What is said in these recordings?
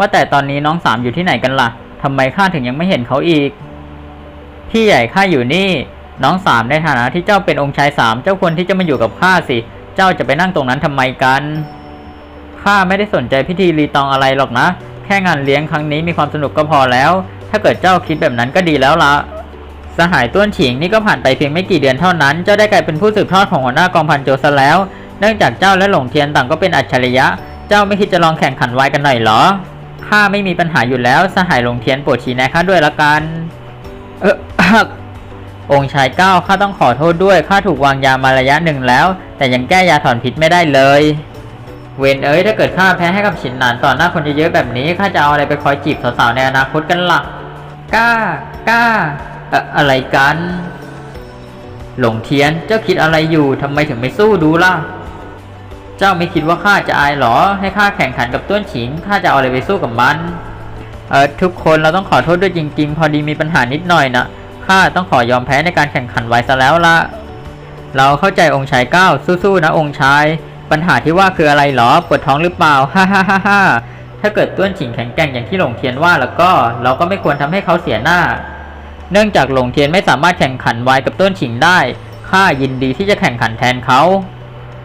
ว่าแต่ตอนนี้น้องสามอยู่ที่ไหนกันล่ะทำไมข้าถึงยังไม่เห็นเขาอีก พี่ใหญ่ข้าอยู่นี่ น้องสามในฐานะที่เจ้าเป็นองค์ชายสามเจ้าควรที่จะมาอยู่กับข้าสิ เจ้าจะไปนั่งตรงนั้นทำไมกันข้าไม่ได้สนใจพิธีรีตองอะไรหรอกนะ แค่งานเลี้ยงครั้งนี้มีความสนุกก็พอแล้ว ถ้าเกิดเจ้าคิดแบบนั้นก็ดีแล้วละสหายต้วนฉิงนี่ก็ผ่านไปเพียงไม่กี่เดือนเท่านั้น เจ้าได้กลายเป็นผู้สืบทอดของหัวหน้ากองพันโจซะแล้ว เนื่องจากเจ้าและหลงเทียนต่างก็เป็นอัจฉริยะ เจ้าไม่คิดจะลองแข่งขันไว้กันหน่อยหรอ ข้าไม่มีปัญหาอยู่แล้วสหายหลงเทียนโปรดชี้แนะข้าด้วยละกัน เออองค์ชายเก้าข้าต้องขอโทษด้วยข้าถูกวางยามาระยะหนึ่งแล้ว แต่ยังแก้ยาถอนพิษไม่ได้เลย เวนเอ้ยถ้าเกิดข้าแพ้ให้กับฉินหนานต่อหน้าคนเยอะๆแบบนี้ข้าจะเอาอะไรไปคอยจีบสาวๆในอนาคตกันล่ะกล้ากล้าเอะอะไรกัน หลงเทียนเจ้าคิดอะไรอยู่ทำไมถึงไม่สู้ดูล่ะ เจ้าไม่คิดว่าข้าจะอายเหรอ ให้ข้าแข่งขันกับต้วนฉิงข้าจะเอาอะไรไปสู้กับมัน เออทุกคนเราต้องขอโทษด้วยจริง ๆ พอดีมีปัญหานิดหน่อยนะข้าต้องขอยอมแพ้ในการแข่งขันไว้ซะแล้วละเราเข้าใจองค์ชายเก้าสู้ๆนะองค์ชาย ปัญหาที่ว่าคืออะไรเหรอปวดท้องหรือเปล่าฮ่าฮ่าฮ่าฮ่าถ้าเกิดต้วนฉิงแข็งแกร่งอย่างที่หลงเทียนว่าแล้วก็เราก็ไม่ควรทำให้เขาเสียหน้า เนื่องจากหลงเทียนไม่สามารถแข่งขันไวกับต้วนฉิงได้ข้ายินดีที่จะแข่งขันแทนเขา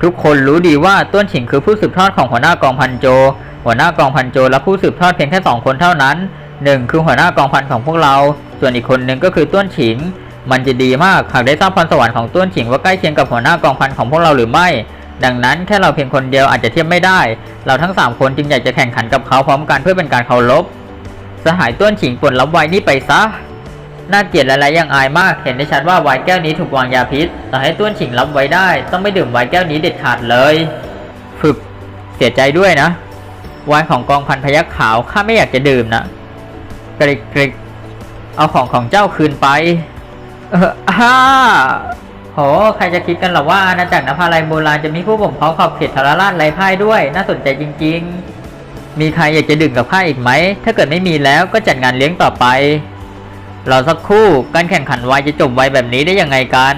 ทุกคนรู้ดีว่าต้วนฉิงคือผู้สืบทอดของหัวหน้ากองพันโจ หัวหน้ากองพันโจและผู้สืบทอดเพียงแค่สองคนเท่านั้นหนึ่งคือหัวหน้ากองพันของพวกเรา ส่วนอีกคนหนึ่งก็คือต้วนฉิง มันจะดีมากหากได้ทราบพรสวรรค์ของต้วนฉิงว่าใกล้เคียงกับหัวหน้ากองพันของพวกเราหรือไม่ ดังนั้นแค่เราเพียงคนเดียวอาจจะเทียบไม่ได้ เราทั้งสามคนจึงอยากจะแข่งขันกับเขาพร้อมกันเพื่อเป็นการเคารพ สหายต้วนฉิงปลดรับไว้นี่ไปซะ น่าเกลียดและไรยังอายมาก เห็นได้ชัดว่าไวน์แก้วนี้ถูกวางยาพิษ ต่อให้ต้วนฉิงรับไว้ได้ ต้องไม่ดื่มไวน์แก้วนี้เด็ดขาดเลย ฝึก เสียใจด้วยนะ ไวน์ของกองพันพยัคฆ์ขาวข้าไม่อยากจะดื่มนะ กริกกริกเอาของของเจ้าคืนไป เออฮ่าโห ใครจะคิดกันหรอว่าอาณาจักรนภาลัยโบราณจะมีผู้บ่มเพาะขอบเขตทรราชไรพ่ายด้วย น่าสนใจจริง ๆ มีใครอยากจะดื่มกับข้าอีกไหม ถ้าเกิดไม่มีแล้วก็จัดงานเลี้ยงต่อไป รอสักครู่การแข่งขันไวจะจบไวแบบนี้ได้ยังไงกัน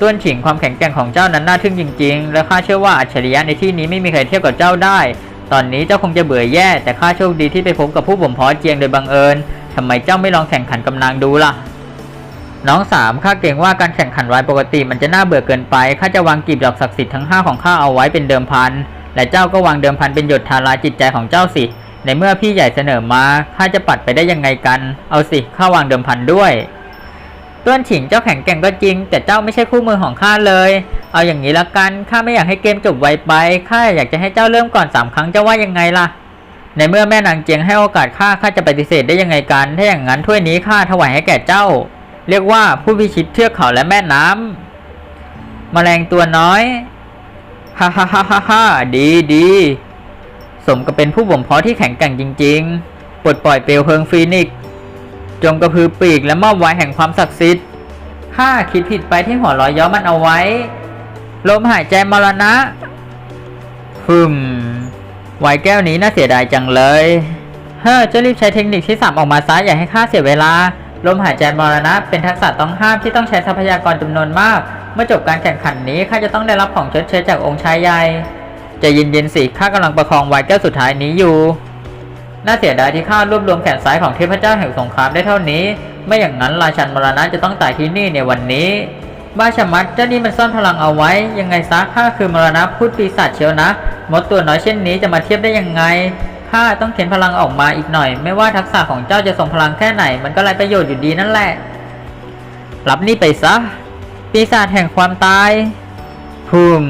ต้วนฉิงความแข็งแกร่งของเจ้านั้นน่าทึ่งจริง ๆ และข้าเชื่อว่าอัจฉริยะในที่นี้ไม่มีใครเทียบกับเจ้าได้ ตอนนี้เจ้าคงจะเบื่อแย่แต่ข้าโชคดีที่ไปพบกับผู้บ่มเพาะเจียงโดยบังเอิญทำไมเจ้าไม่ลองแข่งขันกับนางดูล่ะ น้องสามข้าเกรงว่าการแข่งขันไวปกติมันจะน่าเบื่อเกินไปข้าจะวางกีบดอกศักดิ์สิทธิ์ทั้งห้าของข้าเอาไว้เป็นเดิมพันและเจ้าก็วางเดิมพันเป็นหยดทาราจิตใจของเจ้าสิ ในเมื่อพี่ใหญ่เสนอมาข้าจะปัดไปได้ยังไงกัน เอาสิข้าวางเดิมพันด้วยต้วนฉิงเจ้าแข็งแกร่งก็จริง แต่เจ้าไม่ใช่คู่มือของข้าเลย เอาอย่างนี้ละกันข้าไม่อยากให้เกมจบไวไปข้าอยากจะให้เจ้าเริ่มก่อนสามครั้งจะว่ายังไงล่ะ ในเมื่อแม่นางเจียงให้โอกาสข้าข้าจะปฏิเสธได้ยังไงกัน ถ้าอย่างนั้นถ้วยนี้ข้าถวายให้แก่เจ้า เรียกว่าผู้พิชิตเทือกเขาและแม่น้ำแมลงตัวน้อยฮ่าฮ่าฮ่าฮ่าดีดี สมกับเป็นผู้บ่มเพาะที่แข็งแกร่งจริง ๆ ปลดปล่อยเปลวเพลิงฟีนิกซ์จงกระพือปีกและมอบไว้แห่งความศักดิ์สิทธิ์ข้าคิดผิดไปที่หัวร้อยย้อมันเอาไว้ ลมหายใจมรณะฮึมไวแก้วนี้น่าเสียดายจังเลย เฮ้อจะรีบใช้เทคนิคที่สามออกมาซะอย่าให้ข้าเสียเวลา ลมหายใจมรณะ เป็นทักษะต้องห้ามที่ต้องใช้ทรัพยากรจำนวนมาก เมื่อจบการแข่งขันนี้ข้าจะต้องได้รับของชดเชยจากองค์ชายใหญ่ จะเย็นๆสิข้ากำลังประคองไวน์แก้วสุดท้ายนี้อยู่ น่าเสียดายที่ข้ารวบรวมแขนซ้ายของเทพเจ้าแห่งสงครามได้เท่านี้ ไม่อย่างนั้นราชันมรณะจะต้องตายที่นี่ในวันนี้บ้าชะมัดเจ้านี่มันซ่อนพลังเอาไว้ ยังไงซะข้าคือมรณะพูดปีศาจเชียวนะมดตัวน้อยเช่นนี้จะมาเทียบได้ยังไงข้าต้องเข็นพลังออกมาอีกหน่อย ไม่ว่าทักษะของเจ้าจะทรงพลังแค่ไหน มันก็ไรประโยชน์อยู่ดีนั่นแหละ รับนี่ไปซะ ปีศาจแห่งความตายพุม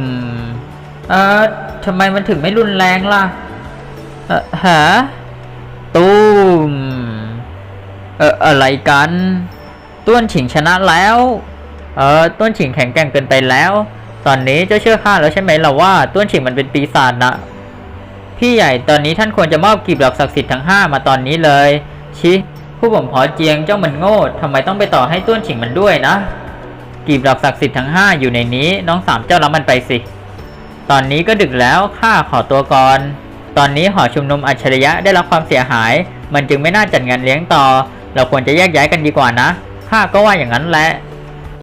เอ่อ ทำไมมันถึงไม่รุนแรงล่ะ เอ่อหาตูมเอออะไรกัน ต้วนฉิงชนะแล้ว เออต้วนฉิงแข็งแกร่งเกินไปแล้ว ตอนนี้เจ้าเชื่อข้าแล้วใช่ไหมล่ะว่าต้วนฉิงมันเป็นปีศาจนะพี่ใหญ่ตอนนี้ท่านควรจะมอบกีบดอกศักดิ์สิทธิ์ทั้งห้ามาตอนนี้เลย ชิผู้บ่มเพอเจียงเจ้ามันโง่ทำไมต้องไปต่อให้ต้วนฉิงมันด้วยนะ กีบดอกศักดิ์สิทธิ์ทั้งห้าอยู่ในนี้ น้องสามเจ้ารับมันไปสิ ตอนนี้ก็ดึกแล้วข้าขอตัวก่อน ตอนนี้หอชุมนุมอัจฉริยะได้รับความเสียหาย มันจึงไม่น่าจัดงานเลี้ยงต่อ เราควรจะแยกย้ายกันดีกว่านะข้าก็ว่าอย่างนั้นแหละ